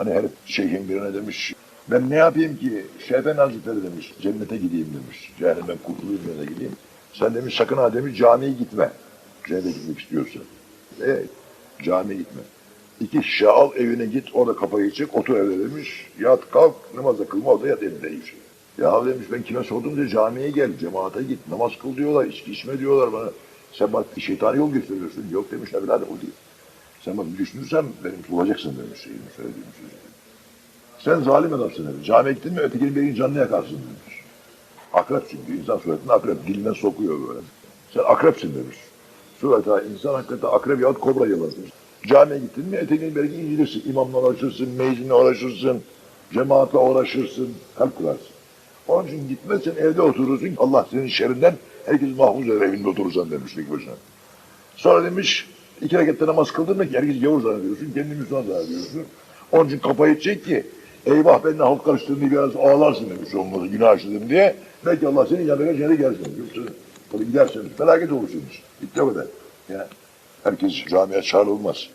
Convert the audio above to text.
Hani her şeyhin birine demiş, ben ne yapayım ki Şeyben Hazretleri demiş, cennete gideyim demiş, cehennemden kurtulayım cennete gideyim. Sen demiş sakın ha demiş camiye gitme, cennete gitmek istiyorsan. E, camiye gitme. İki şişe evine git, orada kafayı çek, otur evde demiş. Yat kalk, namazda kılma, orada yat evinde. Ya demiş ben kime sordum diye camiye gel, cemaate git, namaz kıl diyorlar, içki içme diyorlar bana. Sen bir şeytani yol gösteriyorsun. Yok demiş evladım o değil. Sen bak düşünürsen benim bulacaksın demiş şeyimi söylediğim sözü. Sen zalim adamsın demiş. Camiye gittin mi ötekinin birinin canını yakarsın demiş. Akrep çünkü insan suretinde akrep dilinden sokuyor böyle. Sen akrepsin demiş. Sureta insan hakikaten akrep yahut kobra yılanır. Camiye gittin mi eteğini belki incilirsin. İmamla uğraşırsın, meyzinle uğraşırsın, cemaatle uğraşırsın, kalp kurarsın. Onun için gitmezsen evde oturursun. Allah senin şerrinden herkes mahfuz eder evinde oturursan demiş tek başına. Sonra demiş iki rekatte namaz kıldın mı herkes gavur zannediyorsun, kendini Müslüman zannediyorsun. Onun için kafayı çek ki eyvah ben de halk karıştırdım diye biraz ağlarsın demiş olmadı günah işledim diye. Belki Allah senin yanına cennete gelsin. Yoksa tabii gidersen felaket olursun. Bitti o kadar. Yani herkes camiye çağrılmaz.